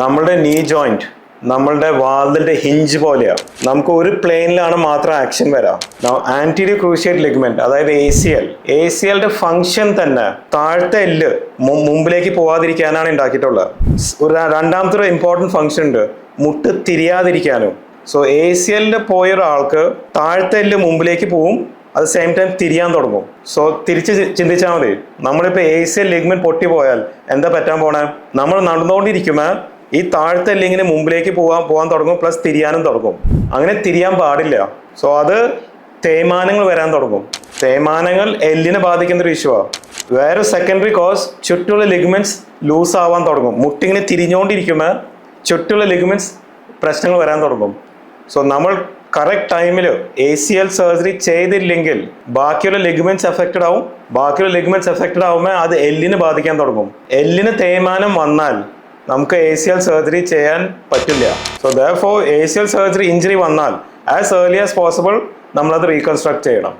നമ്മളുടെ നീ ജോയിന്റ് നമ്മളുടെ വാതിലിന്റെ ഹിഞ്ച് പോലെയാണ് നമുക്ക് ഒരു പ്ലെയിനിലാണ് മാത്രം ആക്ഷൻ വരാം. ആന്റീരിയർ ക്രൂഷ്യേറ്റ് ലിഗ്മെന്റ് അതായത് A C L A C എല്ലിന്റെ ഫംഗ്ഷൻ തന്നെ താഴത്തെ എല്ല് മുമ്പിലേക്ക് പോവാതിരിക്കാനാണ് ഉണ്ടാക്കിയിട്ടുള്ളത്. ഒരു രണ്ടാമത്തെ ഒരു ഇമ്പോർട്ടന്റ് ഫംഗ്ഷൻ ഉണ്ട്. മുട്ട് തിരിയാതിരിക്കാനും. സോ എ സി എല്ലിൽ പോയ ഒരാൾക്ക് താഴത്തെ എല്ല് മുമ്പിലേക്ക് പോവും അത് സെയിം ടൈം തിരിയാൻ തുടങ്ങും. സോ തിരിച്ച് ചിന്തിച്ചാൽ മതി. നമ്മളിപ്പോൾ എ സി എൽ ലിഗ്മെന്റ് പൊട്ടി പോയാൽ എന്താ പറ്റാൻ പോണേ? നമ്മൾ നടന്നുകൊണ്ടിരിക്കുമ്പോൾ ഈ താഴത്തെ ലിങ്ങിന് മുമ്പിലേക്ക് പോകാൻ പോകാൻ തുടങ്ങും പ്ലസ് തിരിയാനും തുടങ്ങും. അങ്ങനെ തിരിയാൻ പാടില്ല. സോ അത് തേയ്മാനങ്ങൾ വരാൻ തുടങ്ങും. തേയ്മാനങ്ങൾ എല്ലിനെ ബാധിക്കുന്ന ഒരു ഇഷ്യൂ വേറെ സെക്കൻഡറി കോസ് ചുറ്റുള്ള ലിഗ്മെന്റ്സ് ലൂസ് ആവാൻ തുടങ്ങും. മുട്ടിങ്ങനെ തിരിഞ്ഞുകൊണ്ടിരിക്കുമ്പോൾ ചുറ്റുള്ള ലിഗ്മെന്റ്സ് പ്രശ്നങ്ങൾ വരാൻ തുടങ്ങും. സോ നമ്മൾ കറക്റ്റ് ടൈമിൽ എ സി എൽ സർജറി ചെയ്തില്ലെങ്കിൽ ബാക്കിയുള്ള ലിഗ്മെന്റ്സ് എഫക്റ്റഡ് ആവും. ബാക്കിയുള്ള ലിഗ്മെന്റ്സ് എഫക്റ്റഡ് ആവുമ്പോൾ അത് എല്ലിനെ ബാധിക്കാൻ തുടങ്ങും. എല്ലിന് തേയ്മാനം വന്നാൽ നമുക്ക് എ സി എൽ സർജറി ചെയ്യാൻ പറ്റില്ല. So though A C L surgery injury വന്നാൽ ആസ് ഏർലി ആസ് പോസിബിൾ നമ്മളത് റീകൺസ്ട്രക്ട് ചെയ്യണം.